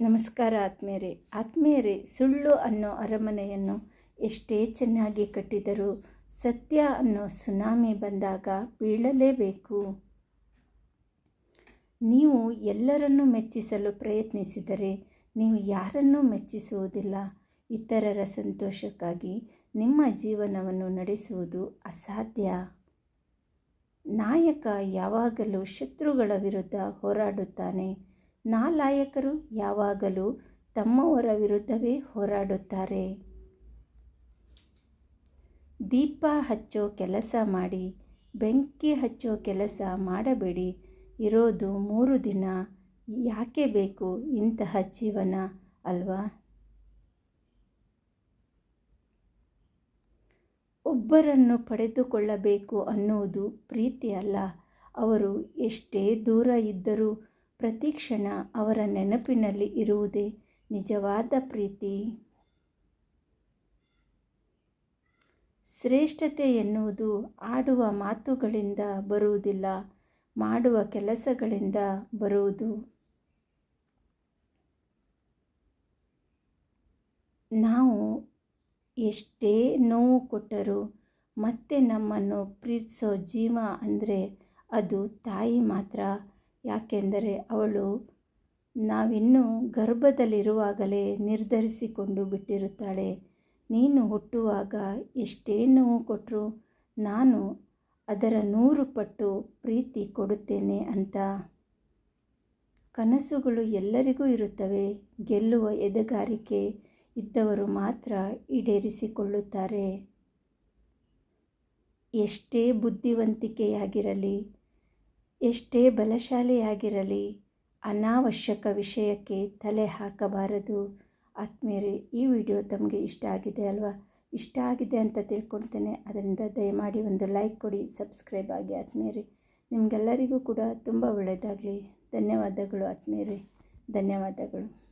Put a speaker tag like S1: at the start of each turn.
S1: ನಮಸ್ಕಾರ ಆತ್ಮೀಯರೇ. ಆತ್ಮೀಯರೇ, ಸುಳ್ಳು ಅನ್ನೋ ಅರಮನೆಯನ್ನು ಎಷ್ಟೇ ಚೆನ್ನಾಗಿ ಕಟ್ಟಿದರೂ ಸತ್ಯ ಅನ್ನೋ ಸುನಾಮಿ ಬಂದಾಗ ಬೀಳಲೇಬೇಕು. ನೀವು ಎಲ್ಲರನ್ನೂ ಮೆಚ್ಚಿಸಲು ಪ್ರಯತ್ನಿಸಿದರೆ ನೀವು ಯಾರನ್ನೂ ಮೆಚ್ಚಿಸುವುದಿಲ್ಲ. ಇತರರ ಸಂತೋಷಕ್ಕಾಗಿ ನಿಮ್ಮ ಜೀವನವನ್ನು ನಡೆಸುವುದು ಅಸಾಧ್ಯ. ನಾಯಕ ಯಾವಾಗಲೂ ಶತ್ರುಗಳ ವಿರುದ್ಧ ಹೋರಾಡುತ್ತಾನೆ. ನಾಲಾಯಕರು ಯಾವಾಗಲೂ ತಮ್ಮವರ ವಿರುದ್ಧವೇ ಹೋರಾಡುತ್ತಾರೆ. ದೀಪ ಹಚ್ಚೋ ಕೆಲಸ ಮಾಡಿ, ಬೆಂಕಿ ಹಚ್ಚೋ ಕೆಲಸ ಮಾಡಬೇಡಿ. ಇರೋದು ಮೂರು ದಿನ, ಯಾಕೆ ಬೇಕು ಇಂತಹ ಜೀವನ ಅಲ್ವಾ? ಒಬ್ಬರನ್ನು ಪಡೆದುಕೊಳ್ಳಬೇಕು ಅನ್ನುವುದು ಪ್ರೀತಿ ಅಲ್ಲ ಅವರು ಎಷ್ಟೇ ದೂರ ಇದ್ದರೂ ಪ್ರತಿ ಕ್ಷಣ ಅವರ ನೆನಪಿನಲ್ಲಿ ಇರುವುದೇ ನಿಜವಾದ ಪ್ರೀತಿ. ಶ್ರೇಷ್ಠತೆ ಎನ್ನುವುದು ಆಡುವ ಮಾತುಗಳಿಂದ ಬರುವುದಿಲ್ಲ, ಮಾಡುವ ಕೆಲಸಗಳಿಂದ ಬರುವುದು. ನಾವು ಎಷ್ಟೇ ನೋವು ಕೊಟ್ಟರೂ ಮತ್ತೆ ನಮ್ಮನ್ನು ಪ್ರೀತಿಸೋ ಜೀವ ಅಂದರೆ ಅದು ತಾಯಿ ಮಾತ್ರ. ಯಾಕೆಂದರೆ ಅವಳು ನಾವಿನ್ನೂ ಗರ್ಭದಲ್ಲಿರುವಾಗಲೇ ನಿರ್ಧರಿಸಿಕೊಂಡು ಬಿಟ್ಟಿರುತ್ತಾಳೆ. ನೀನು ಹುಟ್ಟುವಾಗ ಎಷ್ಟೇ ನೋವು ಕೊಟ್ಟರೂ ನಾನು ಅದರ ನೂರು ಪಟ್ಟು ಪ್ರೀತಿ ಕೊಡುತ್ತೇನೆ ಅಂತ. ಕನಸುಗಳು ಎಲ್ಲರಿಗೂ ಇರುತ್ತವೆ. ಗೆಲ್ಲುವ ಎದೆಗಾರಿಕೆ ಇದ್ದವರು ಮಾತ್ರ ಈಡೇರಿಸಿಕೊಳ್ಳುತ್ತಾರೆ. ಎಷ್ಟೇ ಬುದ್ಧಿವಂತಿಕೆಯಾಗಿರಲಿ ಎಷ್ಟೇ ಬಲಶಾಲಿಯಾಗಿರಲಿ, ಅನಾವಶ್ಯಕ ವಿಷಯಕ್ಕೆ ತಲೆ ಹಾಕಬಾರದು. ಆತ್ಮೀಯರೇ, ಈ ವಿಡಿಯೋ ತಮಗೆ ಇಷ್ಟ ಆಗಿದೆ ಅಲ್ವಾ? ಇಷ್ಟ ಆಗಿದೆ ಅಂತ ತಿಳ್ಕೊಳ್ತೇನೆ. ಅದರಿಂದ ದಯಮಾಡಿ ಒಂದು ಲೈಕ್ ಕೊಡಿ, ಸಬ್ಸ್ಕ್ರೈಬ್ ಆಗಿ ಆತ್ಮೀಯರೇ. ನಿಮಗೆಲ್ಲರಿಗೂ ಕೂಡ ತುಂಬ ಒಳ್ಳೆಯದಾಗಲಿ. ಧನ್ಯವಾದಗಳು ಆತ್ಮೀಯರೇ. ಧನ್ಯವಾದಗಳು.